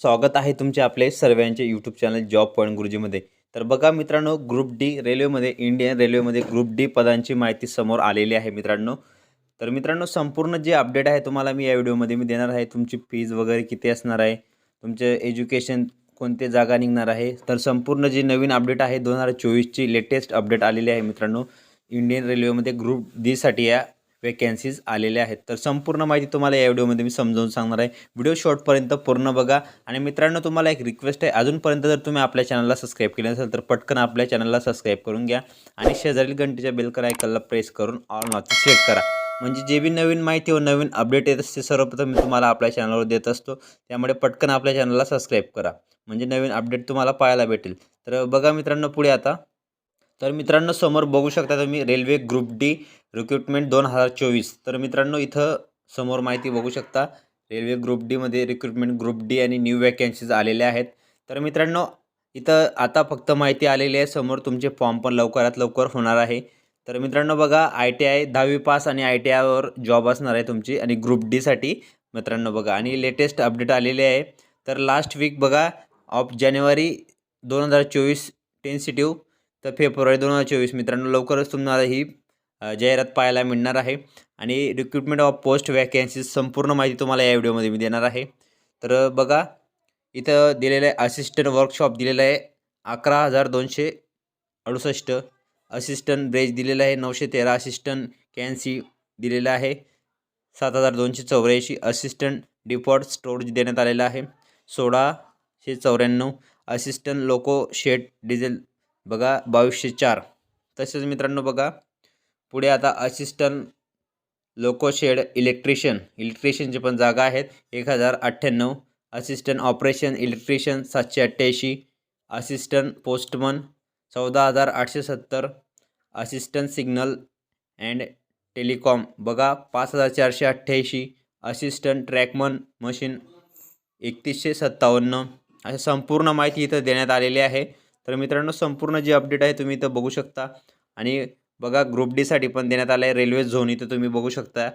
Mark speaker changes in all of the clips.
Speaker 1: स्वागत आहे तुमचे आपले सर्वांचे यूट्यूब चॅनल जॉब पॉईंट गुरुजीमध्ये तर बघा मित्रांनो ग्रुप डी रेल्वेमध्ये इंडियन रेल्वेमध्ये ग्रुप डी पदांची माहिती समोर आलेली आहे मित्रांनो. तर मित्रांनो संपूर्ण जे अपडेट आहे तुम्हाला मी या व्हिडिओमध्ये मी देणार आहे. तुमची फीज वगैरे किती असणार आहे? तुमचे एज्युकेशन कोणते जागा निघणार आहे? तर संपूर्ण जे नवीन अपडेट आहे दोन हजार चोवीसची लेटेस्ट अपडेट आलेली आहे मित्रांनो. इंडियन रेल्वेमध्ये ग्रुप डीसाठी या वेकॅन्सीज आलेल्या आहेत. तर संपूर्ण माहिती तुम्हाला या व्हिडिओमध्ये मी समजावून सांगणार आहे. व्हिडिओ शॉर्टपर्यंत पूर्ण बघा. आणि मित्रांनो तुम्हाला एक रिक्वेस्ट आहे. अजूनपर्यंत जर तुम्ही आपल्या चॅनलला सबस्क्राईब केले नसेल तर पटकन आपल्या चॅनलला सबस्क्राईब करून घ्या. आणि शेजारील घंटेच्या बिलकर आयकलला प्रेस करून ऑल नॉच सिलेक्ट करा. म्हणजे जे बी नवीन माहिती व नवीन अपडेट येत असते सर्वप्रथम मी तुम्हाला आपल्या चॅनलवर देत असतो. त्यामुळे पटकन आपल्या चॅनलला सबस्क्राईब करा. म्हणजे नवीन अपडेट तुम्हाला पाहायला भेटेल. तर बघा मित्रांनो पुढे आता. तर मित्रांनो समोर बघू शकता तुम्ही रेल्वे ग्रुप डी रिक्रुटमेंट दोन हजार चोवीस. तर मित्रांनो इथं समोर माहिती बघू शकता रेल्वे ग्रुप डीमध्ये रिक्रुटमेंट ग्रुप डी आणि न्यू वॅकन्सीज आलेल्या आहेत. तर मित्रांनो इथं आता फक्त माहिती आलेली आहे समोर तुमचे फॉर्म पण लवकरात लवकर होणार आहे. तर मित्रांनो बघा आय टी आय दहावी पास आणि आय टी आयवर जॉब असणार आहे तुमची आणि ग्रुप डीसाठी मित्रांनो बघा. आणि लेटेस्ट अपडेट आलेले आहे. तर लास्ट वीक बघा ऑफ जानेवारी दोन हजार चोवीस टेन्सिटिव्ह तर फेब्रुवारी दोन हजार चोवीस मित्रांनो लवकरच तुम्हाला ही जाहिरात पाहायला मिळणार आहे. आणि रिक्रुटमेंट ऑफ पोस्ट वॅकन्सीज संपूर्ण माहिती तुम्हाला या व्हिडिओमध्ये मी देणार आहे. तर बघा इथं दिलेलं आहे असिस्टंट वर्कशॉप दिलेलं आहे. अकरा हजार दोनशे अडुसष्ट असिस्टंट ब्रेज दिलेलं आहे. नऊशे तेरा असिस्टंट कॅन्सी दिलेलं आहे. सात हजार दोनशे चौऱ्याऐंशी असिस्टंट डिफॉल्ट स्टोरेज देण्यात आलेलं आहे. सोळाशे चौऱ्याण्णव असिस्टंट लोको शेट डिझेल बघा बावीसशे चार. तसेच मित्रांनो बघा पुढे आता असिस्टंट लोकोशेड इलेक्ट्रिशियन इलेक्ट्रिशियनची पण जागा आहेत. एक हजार अठ्ठ्याण्णव. असिस्टंट ऑपरेशन इलेक्ट्रिशियन सातशे अठ्ठ्याऐंशी. असिस्टंट पोस्टमन चौदा हजार आठशे सत्तर. असिस्टंट सिग्नल अँड टेलिकॉम बघा पाच हजार चारशे अठ्ठ्याऐंशी. असिस्टंट ट्रॅकमन मशीन एकतीसशे सत्तावन्न. अशा संपूर्ण माहिती इथं देण्यात आलेली आहे. तर मित्रांनो संपूर्ण जी अपडेट आहे तुम्ही इथं बघू शकता. आणि बघा ग्रुप डीसाठी पण देण्यात आलं आहे रेल्वे झोन इथं तुम्ही बघू शकता.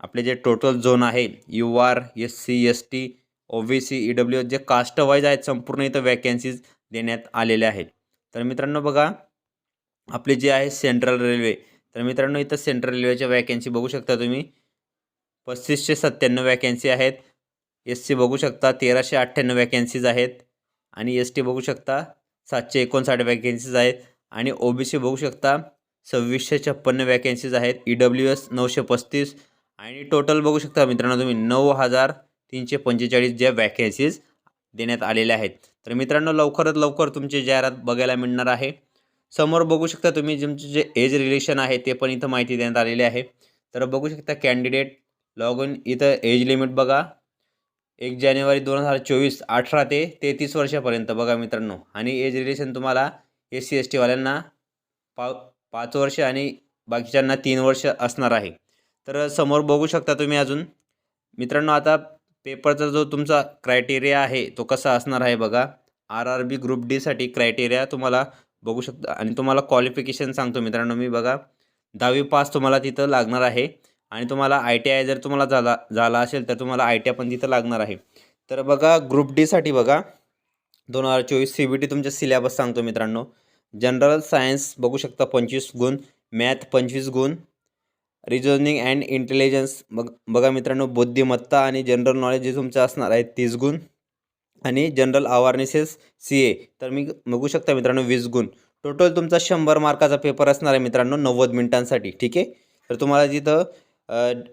Speaker 1: आपले जे टोटल झोन आहे U R S C S T O B C E W J caste wise आहेत संपूर्ण इथं वॅकन्सीज देण्यात आलेल्या आहेत. तर मित्रांनो बघा आपले जे आहे सेंट्रल रेल्वे तर मित्रांनो इथं सेंट्रल रेल्वेच्या वॅकन्सी बघू शकता तुम्ही. पस्तीसशे सत्त्याण्णव वॅकन्सी आहेत. एस सी बघू शकता तेराशे अठ्ठ्याण्णव वॅकन्सीज आहेत. आणि एस टी बघू शकता सातशे एकोणसाठ वॅकन्सीज आहेत. आणि ओ बी सी बघू शकता. सव्वीसशे छप्पन्न वॅकन्सीज आहेत. ई डब्ल्यू एस नऊशे पस्तीस आणि टोटल बघू शकता मित्रांनो तुम्ही नऊ हजार तीनशे पंचेचाळीस ज्या वॅकन्सीज देण्यात आलेल्या आहेत. तर मित्रांनो लवकरात लवकर तुमची जाहिरात बघायला मिळणार आहे. समोर बघू शकता तुम्ही तुमचे जे एज रिलेशन आहे ते पण इथं माहिती देण्यात आलेली आहे. तर बघू शकता कॅन्डिडेट लॉग इन इथं एज लिमिट बघा. एक जानेवारी दोन हजार चोवीस अठरा ते तेहतीस वर्षापर्यंत बघा मित्रांनो. आणि एज रिलेशन तुम्हाला एस सी एस टीवाल्यांना पा पाच वर्ष आणि बाकीच्यांना तीन वर्ष असणार आहे. तर समोर बघू शकता तुम्ही अजून. मित्रांनो आता पेपरचा जो तुमचा क्रायटेरिया आहे तो कसा असणार आहे बघा. आर आर बी ग्रुप डीसाठी क्रायटेरिया तुम्हाला बघू शकता आणि तुम्हाला क्वालिफिकेशन सांगतो मित्रांनो मी बघा. दहावी पास तुम्हाला तिथं लागणार आहे आणि तुम्हाला आय टी आय जर तुम्हाला झाला झाला असेल तर तुम्हाला आय टी आय पण तिथं लागणार आहे. तर बघा ग्रुप डीसाठी बघा. दोन हजार चोवीस सी बी टी तुमच्या सिलेबस सांगतो मित्रांनो. जनरल सायन्स बघू शकता पंचवीस गुण मॅथ पंचवीस गुण रिजनिंग अँड इंटेलिजन्स बघ बघा मित्रांनो बुद्धिमत्ता आणि जनरल नॉलेज जे तुमचं असणार आहे तीस गुण आणि जनरल अवेअरनेसेस सी ए तर मी बघू शकता मित्रांनो वीस गुण. टोटल तुमचा शंभर मार्काचा पेपर असणार आहे मित्रांनो नव्वद मिनिटांसाठी ठीक आहे? तर तुम्हाला जिथं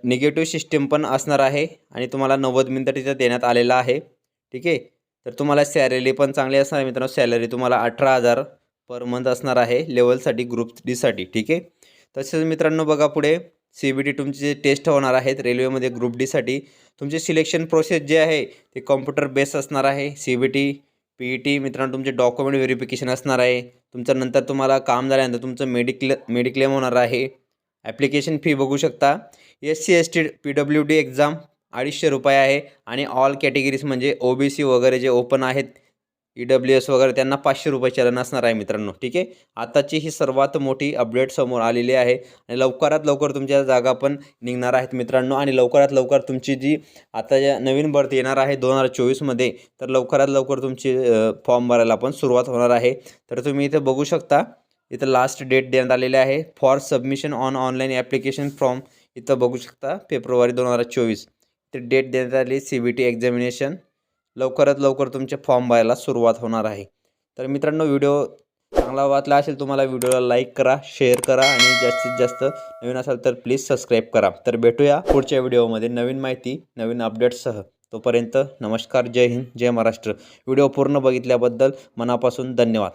Speaker 1: निगेटिव्ह सिस्टीम पण असणार आहे आणि तुम्हाला नव्वद मिनिटं तिथं देण्यात आलेलं आहे ठीक आहे? तर तुम्हाला सॅलरी पण चांगली असणार आहे मित्रांनो. सॅलरी तुम्हाला अठरा हजार पर मंथ असणार आहे. लेवलसाठी ग्रुप डीसाठी ठीक आहे? तसेच मित्रांनो बघा पुढे. सी बी टी तुमचे जे टेस्ट होणार आहेत रेल्वेमध्ये ग्रुप डीसाठी तुमचे सिलेक्शन प्रोसेस जे आहे ते कॉम्प्युटर बेस असणार आहे. C B T P E T मित्रांनो तुमचे डॉक्युमेंट व्हेरिफिकेशन असणार आहे. तुमचं नंतर तुम्हाला काम झाल्यानंतर तुमचं मेडिक्ल मेडिक्लेम होणार आहे. ॲप्लिकेशन फी बघू शकता. S C S T P W D exam अडीचशे रुपये आहे. आणि ऑल कॅटेगरीज म्हणजे ओ बी सी वगैरे जे ओपन आहेत ई डब्ल्यू एस वगैरे त्यांना पाचशे रुपये चलन असणार आहे मित्रांनो. ठीक आहे? आताची ही सर्वात मोठी अपडेट समोर आलेली आहे. आणि लवकरात लवकर तुमच्या जागा पण निघणार आहेत मित्रांनो. आणि लवकरात लवकर तुमची जी आता ज्या नवीन भरती येणार आहे दोन हजार चोवीसमध्ये तर लवकरात लवकर तुमची फॉर्म भरायला पण सुरुवात होणार आहे. तर तुम्ही इथे बघू शकता इथं लास्ट डेट देण्यात आलेली आहे. For submission on online application form इथं बघू शकता फेब्रुवारी दोन हजार चोवीस. ते डेट देण्यात आली सी बी टी एक्झामिनेशन लवकरात लवकर तुमचे फॉर्म भरायला सुरुवात होणार आहे. तर मित्रांनो व्हिडिओ चांगला वाटला असेल तुम्हाला व्हिडिओला लाईक करा शेअर करा आणि जास्तीत जास्त नवीन असाल तर प्लीज सबस्क्राईब करा. तर भेटूया पुढच्या व्हिडिओमध्ये नवीन माहिती नवीन अपडेट्ससह तोपर्यंत नमस्कार जय हिंद जय महाराष्ट्र. व्हिडिओ पूर्ण बघितल्याबद्दल मनापासून धन्यवाद.